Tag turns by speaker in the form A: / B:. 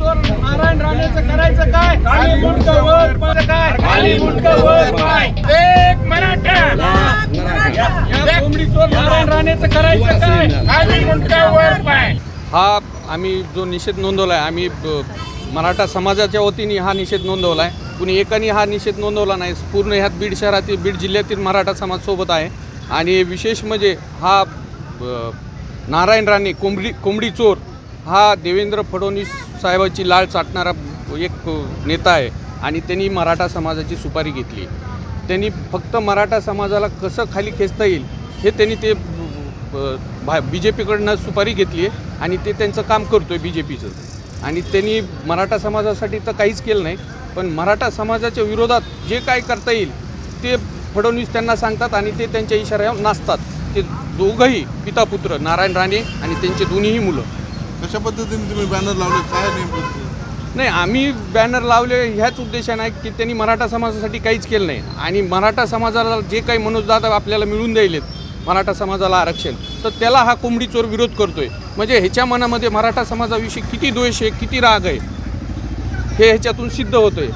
A: चोर नारायण राणेचं करायचं काय? खाली मुंडक वर पाय. काय खाली मुंडक वर पाय. एक मराठा. करायचं काय? वर पाय?
B: हा आम्ही जो निषेध नोंदवला आहे आम्ही मराठा समाजाच्या वतीने हा निषेध नोंदवला आहे कुणी एकाने हा निषेध नोंदवला नाही. पूर्ण ह्यात बीड शहरातील बीड जिल्ह्यातील मराठा समाज सोबत आहे. आणि विशेष म्हणजे हा नारायण राणे कोंबडी कोंबडी चोर हा देवेंद्र फडणवीस साहेबाची लाळ चाटणारा एक नेता आहे. आणि त्यांनी मराठा समाजाची सुपारी घेतली. त्यांनी फक्त मराठा समाजाला कसं खाली खेचता येईल हे त्यांनी ते बी जे पीकडनं सुपारी घेतली आहे आणि ते त्यांचं काम करतो आहे बी जे पीचं आणि त्यांनी मराठा समाजासाठी तर काहीच केलं नाही पण मराठा समाजाच्या विरोधात जे काय करता येईल ते फडणवीस त्यांना सांगतात आणि ते त्यांच्या इशाऱ्यावर नाचतात. ते दोघंही पिता पुत्र नारायण राणे आणि त्यांचे दोन्हीही मुलं.
C: कशा पद्धतीने तुम्ही बॅनर लावले? काय?
B: नाही आम्ही बॅनर लावले ह्याच उद्देशाने आहे की त्यांनी मराठा समाजासाठी काहीच केलं नाही. आणि मराठा समाजाला जे काही मनोजदाता आपल्याला मिळून द्यायलेत मराठा समाजाला आरक्षण. तर त्याला हा कोंबडी चोर विरोध करतोय. म्हणजे ह्याच्या मनामध्ये मराठा समाजाविषयी किती द्वेष आहे किती राग आहे हे ह्याच्यातून सिद्ध होतंय.